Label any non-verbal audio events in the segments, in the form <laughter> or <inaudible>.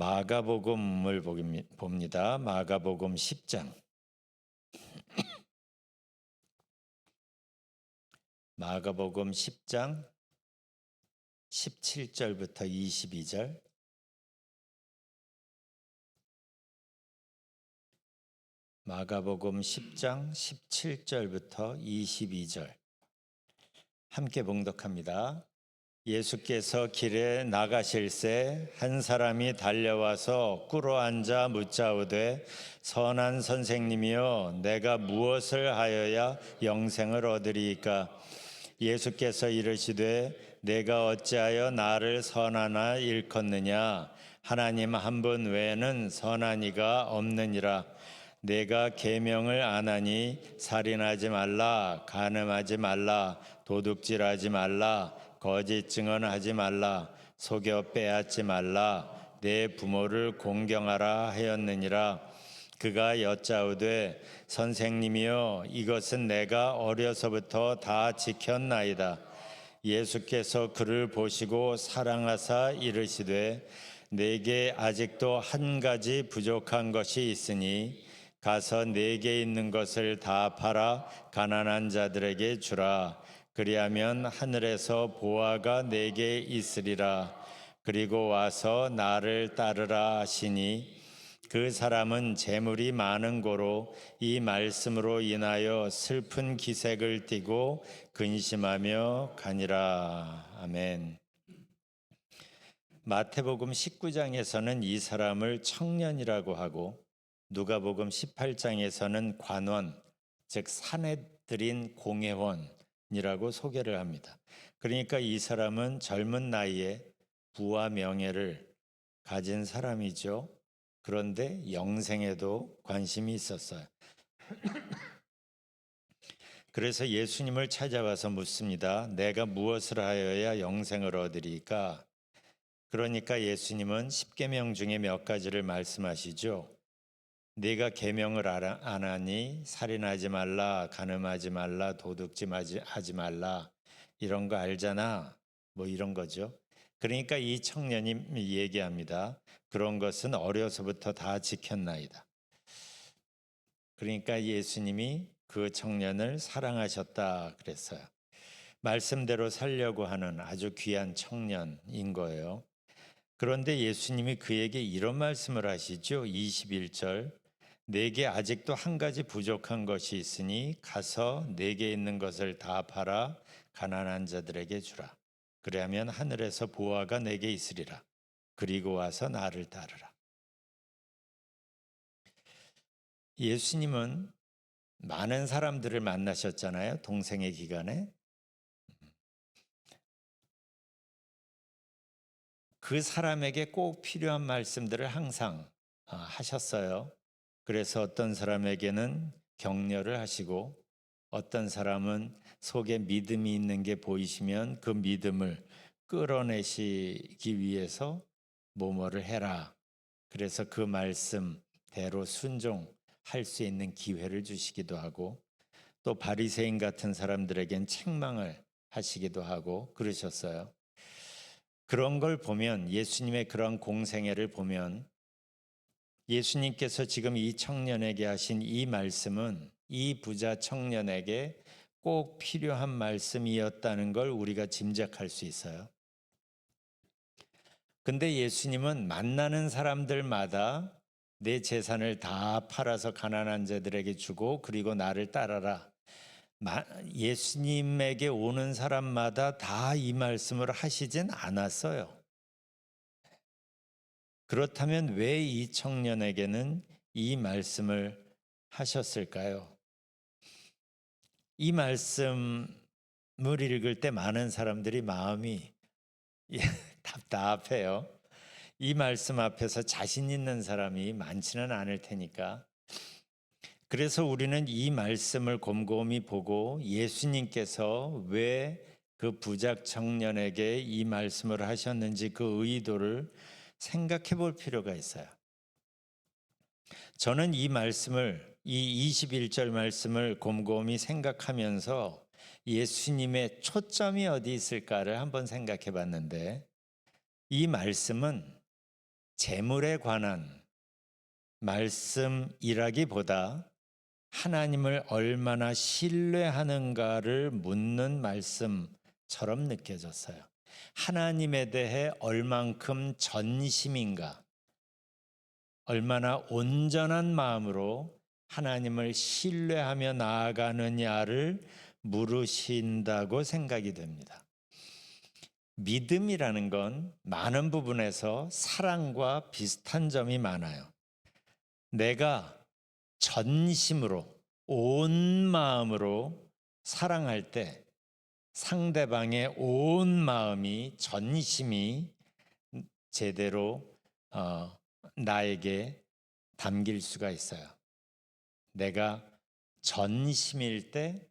마가복음을 봅니다. 마가복음 10장. <clears throat> 마가복음 10장 17절부터 22절. 마가복음 10장 17절부터 22절. 함께 봉독합니다. 예수께서 길에 나가실새 한 사람이 달려와서 꿇어 앉아 묻자오되 선한 선생님이여 내가 무엇을 하여야 영생을 얻으리이까? 예수께서 이르시되 내가 어찌하여 나를 선하나 일컫느냐? 하나님 한 분 외에는 선한 이가 없느니라 내가 계명을 안 하니 살인하지 말라 간음하지 말라 도둑질하지 말라 거짓 증언하지 말라 속여 빼앗지 말라 내 부모를 공경하라 하였느니라. 그가 여짜오되 선생님이여 이것은 내가 어려서부터 다 지켰나이다. 예수께서 그를 보시고 사랑하사 이르시되 내게 아직도 한 가지 부족한 것이 있으니 가서 내게 있는 것을 다 팔아 가난한 자들에게 주라. 그리하면 하늘에서 보아가 내게 있으리라. 그리고 와서 나를 따르라 하시니 그 사람은 재물이 많은 고로 이 말씀으로 인하여 슬픈 기색을 띠고 근심하며 가니라. 아멘. 마태복음 19장에서는 이 사람을 청년이라고 하고 누가복음 18장에서는 관원 즉 사내들인 공회원이라고 소개를 합니다. 그러니까 이 사람은 젊은 나이에 부와 명예를 가진 사람이죠. 그런데 영생에도 관심이 있었어요. <coughs> 그래서 예수님을 찾아와서 묻습니다. 내가 무엇을 하여야 영생을 얻으리까? 그러니까 예수님은 십계명 중에 몇 가지를 말씀하시죠. 네가 계명을 안 하니 살인하지 말라, 간음하지 말라, 도둑질 하지 말라 이런 거 알잖아. 뭐 이런 거죠. 그러니까 이 청년이 얘기합니다. 그런 것은 어려서부터 다 지켰나이다. 그러니까 예수님이 그 청년을 사랑하셨다 그랬어요. 말씀대로 살려고 하는 아주 귀한 청년인 거예요. 그런데 예수님이 그에게 이런 말씀을 하시죠. 21절. 내게 아직도 한 가지 부족한 것이 있으니 가서 내게 있는 것을 다 팔아 가난한 자들에게 주라. 그리하면 하늘에서 보아가 내게 있으리라. 그리고 와서 나를 따르라. 예수님은 많은 사람들을 만나셨잖아요. 동생의 기간에. 그 사람에게 꼭 필요한 말씀들을 항상 아, 하셨어요. 그래서 어떤 사람에게는 격려를 하시고 어떤 사람은 속에 믿음이 있는 게 보이시면 그 믿음을 끌어내시기 위해서 뭐뭐를 해라. 그래서 그 말씀대로 순종할 수 있는 기회를 주시기도 하고 또 바리새인 같은 사람들에겐 책망을 하시기도 하고 그러셨어요. 그런 걸 보면 예수님의 그런 공생애를 보면 예수님께서 지금 이 청년에게 하신 이 말씀은 이 부자 청년에게 꼭 필요한 말씀이었다는 걸 우리가 짐작할 수 있어요. 근데 예수님은 만나는 사람들마다 내 재산을 다 팔아서 가난한 자들에게 주고 그리고 나를 따라라. 예수님에게 오는 사람마다 다 이 말씀을 하시진 않았어요. 그렇다면 왜 이 청년에게는 이 말씀을 하셨을까요? 이 말씀을 읽을 때 많은 사람들이 마음이 <laughs> 답답해요. 이 말씀 앞에서 자신 있는 사람이 많지는 않을 테니까. 그래서 우리는 이 말씀을 곰곰이 보고 예수님께서 왜 그 부작 청년에게 이 말씀을 하셨는지 그 의도를 생각해 볼 필요가 있어요. 저는 이 말씀을 이 21절 말씀을 곰곰이 생각하면서 예수님의 초점이 어디 있을까를 한번 생각해 봤는데 이 말씀은 재물에 관한 말씀이라기보다 하나님을 얼마나 신뢰하는가를 묻는 말씀처럼 느껴졌어요. 하나님에 대해 얼만큼 전심인가, 얼마나 온전한 마음으로 하나님을 신뢰하며 나아가느냐를 물으신다고 생각이 됩니다. 믿음이라는 건 많은 부분에서 사랑과 비슷한 점이 많아요. 내가 전심으로 온 마음으로 사랑할 때 상대방의 온 마음이 전심이 제대로 어, 나에게 담길 수가 있어요. 내가 전심일 때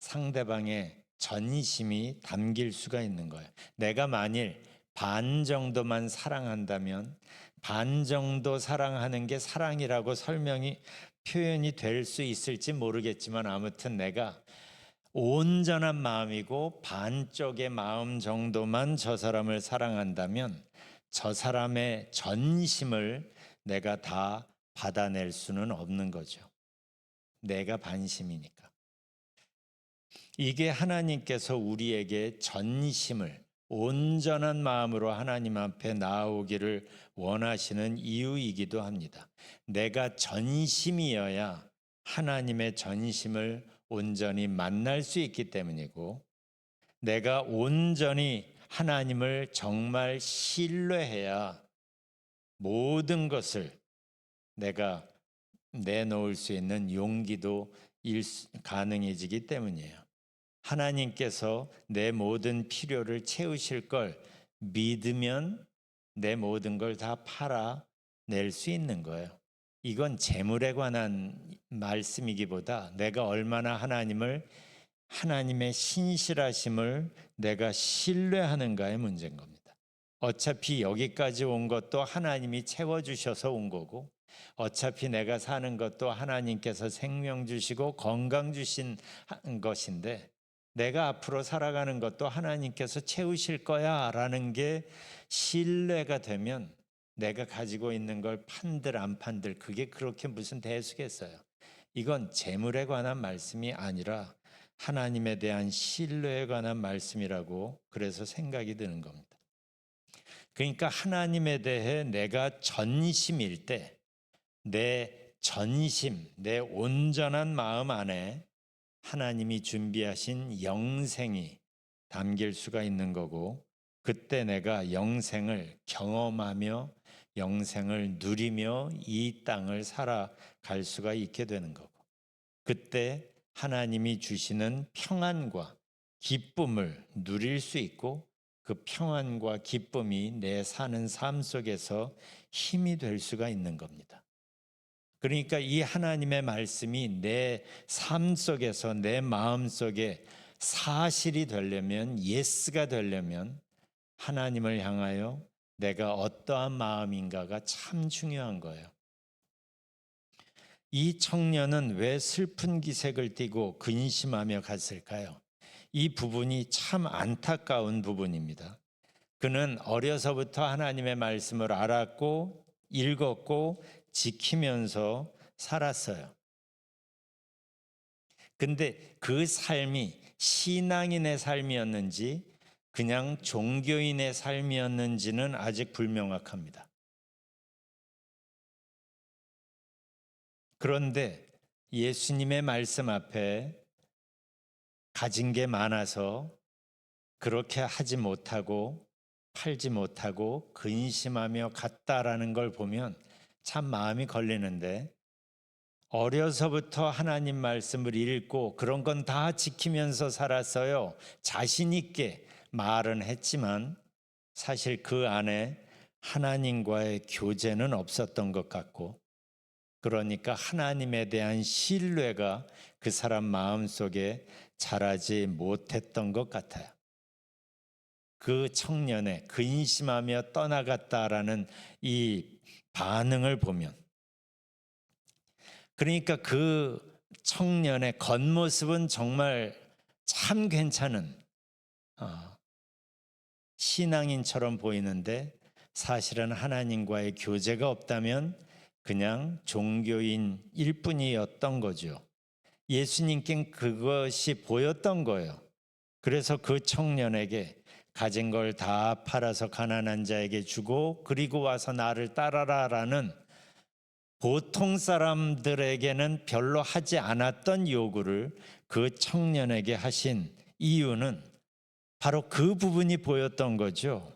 상대방의 전심이 담길 수가 있는 거예요. 내가 만일 반 정도만 사랑한다면 반 정도 사랑하는 게 사랑이라고 설명이 표현이 될 수 있을지 모르겠지만 아무튼 내가 온전한 마음이고 반쪽의 마음 정도만 저 사람을 사랑한다면 저 사람의 전심을 내가 다 받아낼 수는 없는 거죠. 내가 반심이니까. 이게 하나님께서 우리에게 전심을 온전한 마음으로 하나님 앞에 나오기를 원하시는 이유이기도 합니다. 내가 전심이어야 하나님의 전심을 온전히 만날 수 있기 때문이고, 내가 온전히 하나님을 정말 신뢰해야 모든 것을 내가 내놓을 수 있는 용기도 가능해지기 때문이에요. 하나님께서 내 모든 필요를 채우실 걸 믿으면 내 모든 걸 다 팔아 낼 수 있는 거예요. 이건 재물에 관한 말씀이기보다 내가 얼마나 하나님을 하나님의 신실하심을 내가 신뢰하는가의 문제인 겁니다. 어차피 여기까지 온 것도 하나님이 채워주셔서 온 거고, 어차피 내가 사는 것도 하나님께서 생명 주시고 건강 주신 것인데, 내가 앞으로 살아가는 것도 하나님께서 채우실 거야 라는 게 신뢰가 되면 내가 가지고 있는 걸 판들 안 판들 그게 그렇게 무슨 대수겠어요. 이건 재물에 관한 말씀이 아니라 하나님에 대한 신뢰에 관한 말씀이라고 그래서 생각이 드는 겁니다. 그러니까 하나님에 대해 내가 전심일 때 내 전심, 내 온전한 마음 안에 하나님이 준비하신 영생이 담길 수가 있는 거고 그때 내가 영생을 경험하며 영생을 누리며 이 땅을 살아갈 수가 있게 되는 거고 그때 하나님이 주시는 평안과 기쁨을 누릴 수 있고 그 평안과 기쁨이 내 사는 삶 속에서 힘이 될 수가 있는 겁니다. 그러니까 이 하나님의 말씀이 내 삶 속에서 내 마음 속에 사실이 되려면 예스가 되려면 하나님을 향하여 내가 어떠한 마음인가가 참 중요한 거예요. 이 청년은 왜 슬픈 기색을 띠고 근심하며 갔을까요? 이 부분이 참 안타까운 부분입니다. 그는 어려서부터 하나님의 말씀을 알았고 읽었고 지키면서 살았어요. 근데 그 삶이 신앙인의 삶이었는지 그냥 종교인의 삶이었는지는 아직 불명확합니다. 그런데 예수님의 말씀 앞에 가진 게 많아서 그렇게 하지 못하고 팔지 못하고 근심하며 갔다라는 걸 보면 참 마음이 걸리는데 어려서부터 하나님 말씀을 읽고 그런 건 다 지키면서 살았어요. 자신 있게 말은 했지만 사실 그 안에 하나님과의 교제는 없었던 것 같고 그러니까 하나님에 대한 신뢰가 그 사람 마음 속에 자라지 못했던 것 같아요. 그 청년의 근심하며 떠나갔다라는 이 반응을 보면 그러니까 그 청년의 겉모습은 정말 참 괜찮은 어, 신앙인처럼 보이는데 사실은 하나님과의 교제가 없다면 그냥 종교인일 뿐이었던 거죠. 예수님께 그것이 보였던 거예요. 그래서 그 청년에게 가진 걸 다 팔아서 가난한 자에게 주고 그리고 와서 나를 따라라라는 보통 사람들에게는 별로 하지 않았던 요구를 그 청년에게 하신 이유는 바로 그 부분이 보였던 거죠.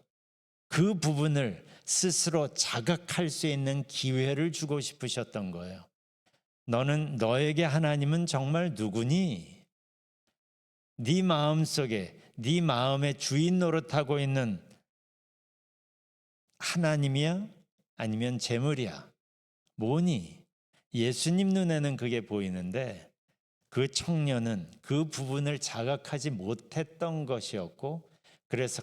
그 부분을 스스로 자각할 수 있는 기회를 주고 싶으셨던 거예요. 너는 너에게 하나님은 정말 누구니? 네 마음 속에 네 마음의 주인 노릇하고 있는 하나님이야? 아니면 재물이야? 뭐니? 예수님 눈에는 그게 보이는데 그 청년은 그 부분을 자각하지 못했던 것이었고 그래서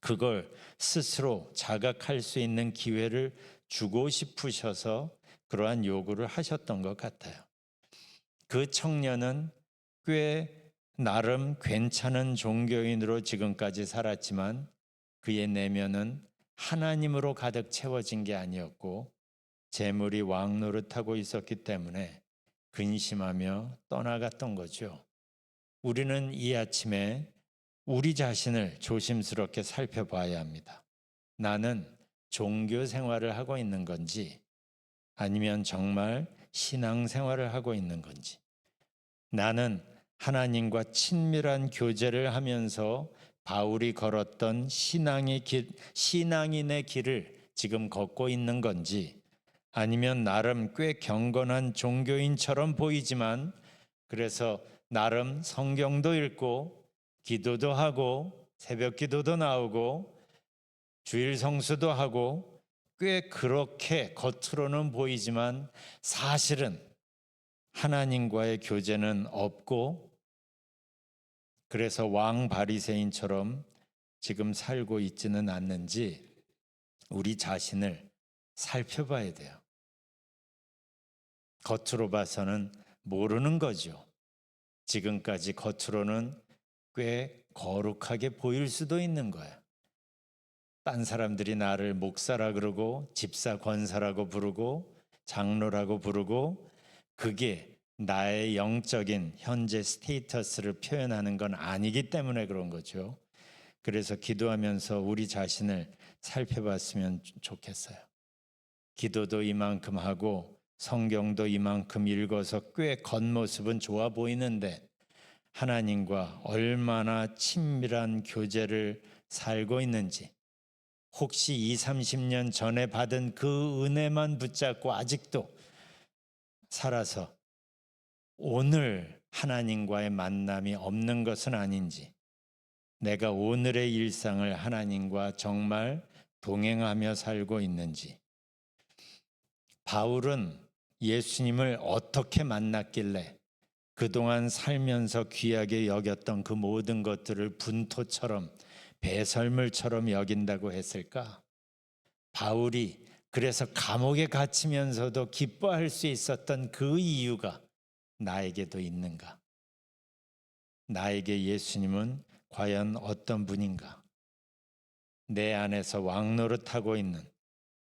그걸 스스로 자각할 수 있는 기회를 주고 싶으셔서 그러한 요구를 하셨던 것 같아요. 그 청년은 꽤 나름 괜찮은 종교인으로 지금까지 살았지만 그의 내면은 하나님으로 가득 채워진 게 아니었고 재물이 왕 노릇하고 있었기 때문에 근심하며 떠나갔던 거죠. 우리는 이 아침에 우리 자신을 조심스럽게 살펴봐야 합니다. 나는 종교 생활을 하고 있는 건지 아니면 정말 신앙 생활을 하고 있는 건지 나는 하나님과 친밀한 교제를 하면서 바울이 걸었던 신앙의 길, 신앙인의 길을 지금 걷고 있는 건지 아니면 나름 꽤 경건한 종교인처럼 보이지만 그래서 나름 성경도 읽고 기도도 하고 새벽 기도도 나오고 주일 성수도 하고 꽤 그렇게 겉으로는 보이지만 사실은 하나님과의 교제는 없고 그래서 왕 바리새인처럼 지금 살고 있지는 않는지 우리 자신을 살펴봐야 돼요. 겉으로 봐서는 모르는 거죠. 지금까지 겉으로는 꽤 거룩하게 보일 수도 있는 거예요. 딴 사람들이 나를 목사라 그러고 집사 권사라고 부르고 장로라고 부르고 그게 나의 영적인 현재 스테이터스를 표현하는 건 아니기 때문에 그런 거죠. 그래서 기도하면서 우리 자신을 살펴봤으면 좋겠어요. 기도도 이만큼 하고 성경도 이만큼 읽어서 꽤 겉모습은 좋아 보이는데 하나님과 얼마나 친밀한 교제를 살고 있는지 혹시 2, 30년 전에 받은 그 은혜만 붙잡고 아직도 살아서 오늘 하나님과의 만남이 없는 것은 아닌지 내가 오늘의 일상을 하나님과 정말 동행하며 살고 있는지. 바울은 예수님을 어떻게 만났길래 그동안 살면서 귀하게 여겼던 그 모든 것들을 분토처럼 배설물처럼 여긴다고 했을까? 바울이 그래서 감옥에 갇히면서도 기뻐할 수 있었던 그 이유가 나에게도 있는가? 나에게 예수님은 과연 어떤 분인가? 내 안에서 왕노릇하고 있는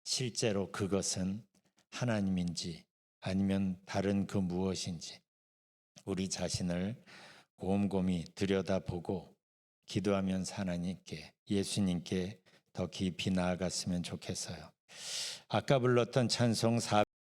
실제로 그것은 하나님인지 아니면 다른 그 무엇인지 우리 자신을 곰곰이 들여다보고 기도하면서 하나님께 예수님께 더 깊이 나아갔으면 좋겠어요. 아까 불렀던 찬송